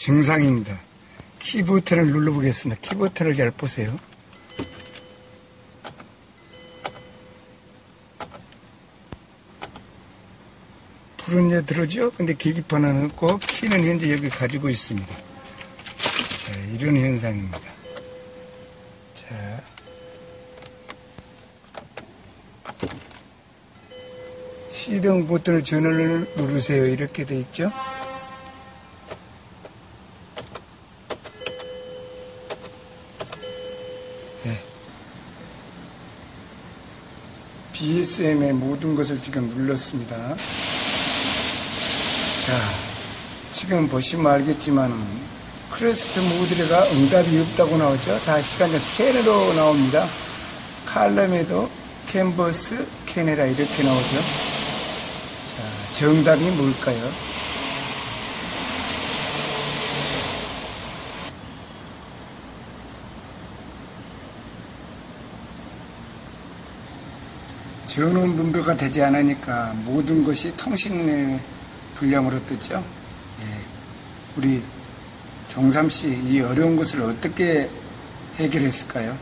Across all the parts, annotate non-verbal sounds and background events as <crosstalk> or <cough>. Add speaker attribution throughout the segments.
Speaker 1: 증상입니다. 키 버튼을 눌러보겠습니다. 키 버튼을 잘 보세요. 불은 이제 들어오죠? 근데 계기판은 없고 키는 현재 여기 가지고 있습니다. 자, 이런 현상입니다. 자. 시동 버튼을 전원을 누르세요. 이렇게 돼 있죠? BSM의 모든 것을 지금 눌렀습니다. 자, 지금 보시면 알겠지만 크레스트 모드가 응답이 없다고 나오죠. 다 시간적 10으로 나옵니다. 칼럼에도 캔버스, 캐네라 이렇게 나오죠. 자, 정답이 뭘까요? 전원 분배가 되지 않으니까 모든 것이 통신의 불량으로 뜨죠. 예. 우리 종삼 씨, 이 어려운 것을 어떻게 해결했을까요?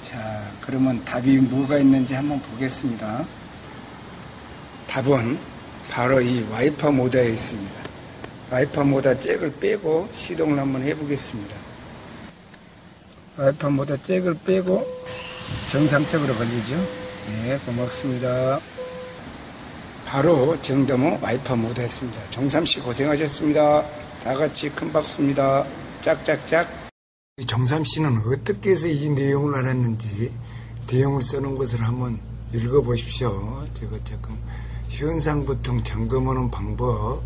Speaker 1: 자, 그러면 답이 뭐가 있는지 한번 보겠습니다. 답은 바로 이 와이파 모드에 있습니다. 와이파 모드 잭을 빼고 시동을 한번 해보겠습니다. 와이파 모드 잭을 빼고 정상적으로 걸리죠. 네, 고맙습니다. 바로 정답은 와이파 모드 했습니다. 정삼씨 고생하셨습니다. 다 같이 큰 박수입니다. 짝짝짝. 정삼씨는 어떻게 해서 이 내용을 알았는지 내용을 써놓은 것을 한번 읽어보십시오. 제가 조금 현상부통 점검하는 방법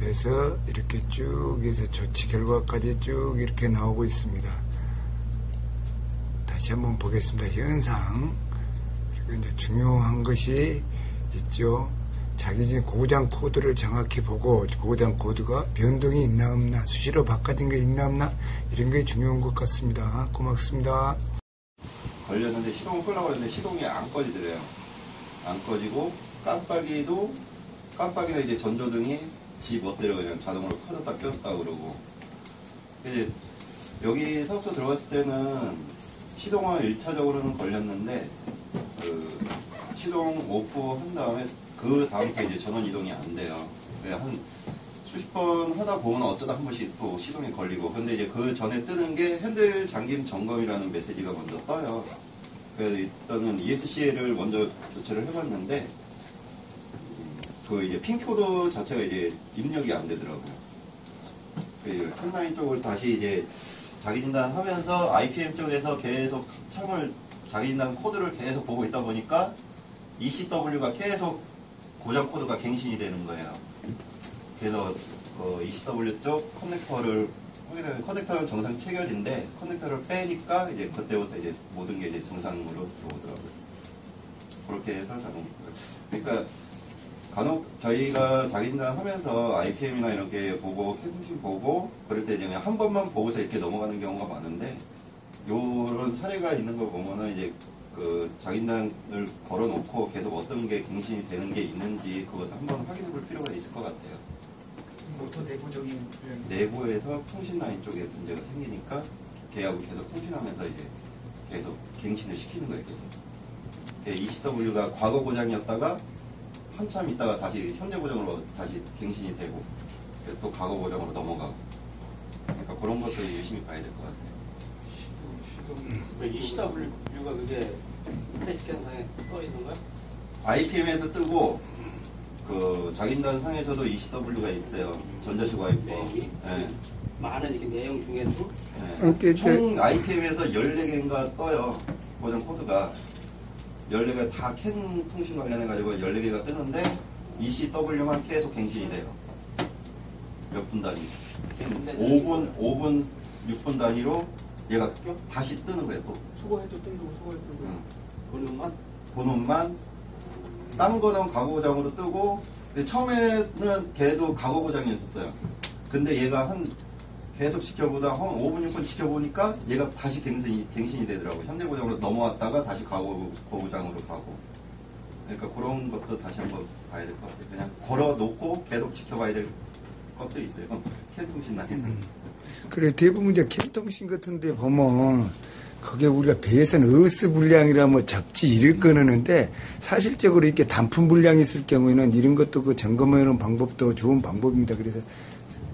Speaker 1: 해서 이렇게 쭉 해서 조치 결과까지 쭉 이렇게 나오고 있습니다. 다시 한번 보겠습니다. 현상 이제 중요한 것이 있죠. 자기 집 고장 코드를 정확히 보고 고장 코드가 변동이 있나 없나 수시로 바꿔진 게 있나 없나 이런 게 중요한 것 같습니다. 고맙습니다.
Speaker 2: 걸렸는데 시동을 끄려고 했는데 시동이 안 꺼지더래요. 안 꺼지고 깜빡이도 깜빡이가 이제 전조등이 지 멋대로 그냥 자동으로 켜졌다 꼈다 그러고 이제 여기서부터 들어갔을 때는 시동은 1차적으로는 걸렸는데 그 시동 오프 한 다음에 그 다음부터 이제 전원 이동이 안 돼요. 네, 한 수십 번 하다 보면 어쩌다 한 번씩 또 시동이 걸리고 근데 이제 그 전에 뜨는 게 핸들 잠김 점검이라는 메시지가 먼저 떠요. 그래서 일단은 ESC를 먼저 조치를 해봤는데 그 이제 핀 코드 자체가 이제 입력이 안 되더라고요. 그 캔라인 쪽을 다시 이제 자기 진단 하면서 IPM 쪽에서 계속 창을 자기 진단 코드를 계속 보고 있다 보니까 ECW가 계속 고장 코드가 갱신이 되는 거예요. 그래서 그 ECW 쪽 커넥터를 커넥터는 정상 체결인데 커넥터를 빼니까 이제 그때부터 이제 모든 게 이제 정상으로 들어오더라고요. 그렇게 해서 작업이 그러니까 간혹 저희가 자기진단 하면서 IPM이나 이런 게 보고 캠핑 보고 그럴 때 그냥 한 번만 보고서 이렇게 넘어가는 경우가 많은데 요런 사례가 있는 거 보면은 이제 그 자기진단을 걸어놓고 계속 어떤 게 갱신이 되는 게 있는지 그것도 한번 확인해 볼 필요가 있을 것 같아요.
Speaker 3: 모터 내부적인 부분.
Speaker 2: 내부에서 통신 라인 쪽에 문제가 생기니까 걔하고 계속 통신하면서 이제 계속 갱신을 시키는 거예요, 계속. ECW가 과거 고장이었다가 한참 있다가 다시 현재 고정으로 다시 갱신이 되고 또 과거 고정으로 넘어가고 그러니까 그런 것도 열심히 봐야 될 것 같아요.
Speaker 4: 그 ECW가 그게 테스트상에 떠 있는 거야?
Speaker 2: IPM에도 뜨고 그 자긴단 상에서도 ECW가 있어요. 전자식 와이퍼.
Speaker 4: 내용이?
Speaker 2: 네.
Speaker 4: 많은 이렇게 내용 중에도
Speaker 2: 네. 총 IPM에서 14개인가 떠요. 고정 코드가. 14개 다 캔 통신 관련해 가지고 14개가 뜨는데 ECW만 계속 갱신이 돼요. 몇 분 단위.
Speaker 4: 근데
Speaker 2: 5분, 5분, 6분 단위로 얘가 다시 뜨는 거예요, 또.
Speaker 4: 수거해도 뜨고 수거해도 뜨고
Speaker 2: 응.
Speaker 4: 그놈만
Speaker 2: 번호만 딴 거는 과거 고장으로 뜨고 근데 처음에는 걔도 과거 고장이었었어요. 근데 얘가 한 계속 지켜보다 한 5분 6분 지켜보니까 얘가 다시 갱신이 갱신이 되더라고. 현재 고장으로 넘어왔다가 다시 과거 고장으로 가고. 그러니까 그런 것도 다시 한번 봐야 될 것 같아요. 그냥 걸어 놓고 계속 지켜봐야 될것 꺾여 있어요. <laughs> 캔통신.
Speaker 1: 음. 그래 대부분 이제 캔통신 같은데 보면 그게 우리가 배에서는 어스 분량이라 뭐 접지 이런 거 넣는데 사실적으로 이렇게 단품 분량이 있을 경우에는 이런 것도 그 점검하는 방법도 좋은 방법입니다. 그래서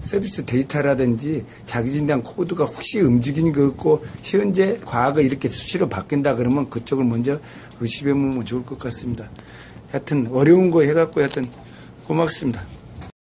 Speaker 1: 서비스 데이터라든지 자기 진단 코드가 혹시 움직이는 거 없고 현재 과거 이렇게 수시로 바뀐다 그러면 그쪽을 먼저 의심해 보면 좋을 것 같습니다. 하여튼 어려운 거 해갖고 하여튼 고맙습니다.